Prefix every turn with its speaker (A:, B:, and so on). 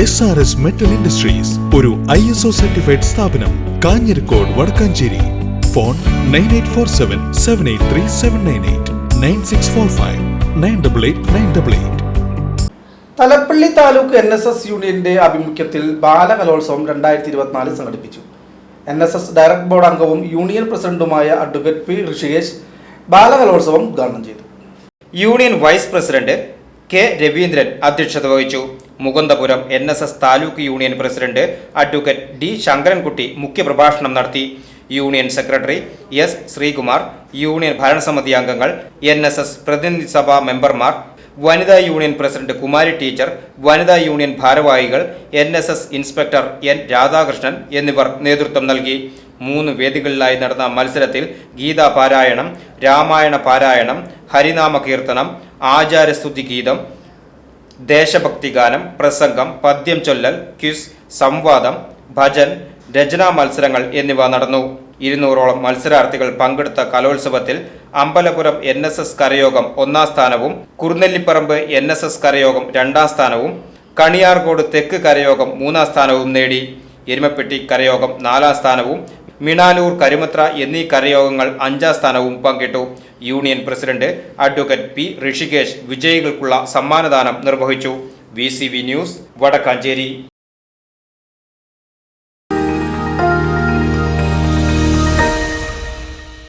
A: S R S metal industries ഒരു I S O certified സ്ഥാപനം Kanjirakode Wadakkanchery. Phone nine eight four seven seven eight three seven nine eight nine six four five nine double eight nine double eight
B: Thalappilly taluk N S S യൂണിയന്റെ ആഭിമുഖ്യത്തിൽ ബാലകലോത്സവം രണ്ടായിരത്തി ഇരുപത്തിനാല് സംഘടിപ്പിച്ചു. N S S direct board അംഗവും union പ്രസിഡന്റുമായ advocate P Rishikesh ബാലകലോത്സവം ഉദ്ഘാടനം ചെയ്തു.
C: Union vice president K Raveendran അധ്യക്ഷത വഹിച്ചു. Mukundapuram N S S taluk union president advocate D Sankarankutty മുഖ്യപ്രഭാഷണം നടത്തി. Union secretary S Sreekumar union ഭരണസമിതി അംഗങ്ങൾ എൻ എസ് എസ് പ്രതിനിധി സഭാ മെമ്പർമാർ വനിതാ യൂണിയൻ പ്രസിഡന്റ് കുമാരി ടീച്ചർ വനിതാ യൂണിയൻ ഭാരവാഹികൾ N S S inspector N Radhakrishnan എന്നിവർ നേതൃത്വം നൽകി. മൂന്ന് വേദികളിലായി നടന്ന മത്സരത്തിൽ ഗീതാ പാരായണം രാമായണ പാരായണം ഹരിനാമ കീർത്തനം ആചാരസ്തുതി ഗീതം ദേശഭക്തി ഗാനം പ്രസംഗം പദ്യം ചൊല്ലൽ ക്വിസ് സംവാദം ഭജൻ രചനാ മത്സരങ്ങൾ എന്നിവ നടന്നു. ഇരുന്നൂറോളം മത്സരാർത്ഥികൾ പങ്കെടുത്ത കലോത്സവത്തിൽ അമ്പലപുരം എൻ എസ് എസ് കരയോഗം ഒന്നാം സ്ഥാനവും കുറുനെല്ലിപ്പറമ്പ് എൻ എസ് എസ് കരയോഗം രണ്ടാം സ്ഥാനവും കണിയാർകോട് തെക്ക് കരയോഗം മൂന്നാം സ്ഥാനവും നേടി. എരുമപ്പെട്ടി കരയോഗം നാലാം സ്ഥാനവും മിണാലൂർ കരുമത്ര എന്നീ കരയോഗങ്ങൾ അഞ്ചാം സ്ഥാനവും പങ്കിട്ടു. Union president advocate P Rishikesh വിജയികൾക്കുള്ള സമ്മാനദാനം നിർവഹിച്ചു. V news Wadakkanchery.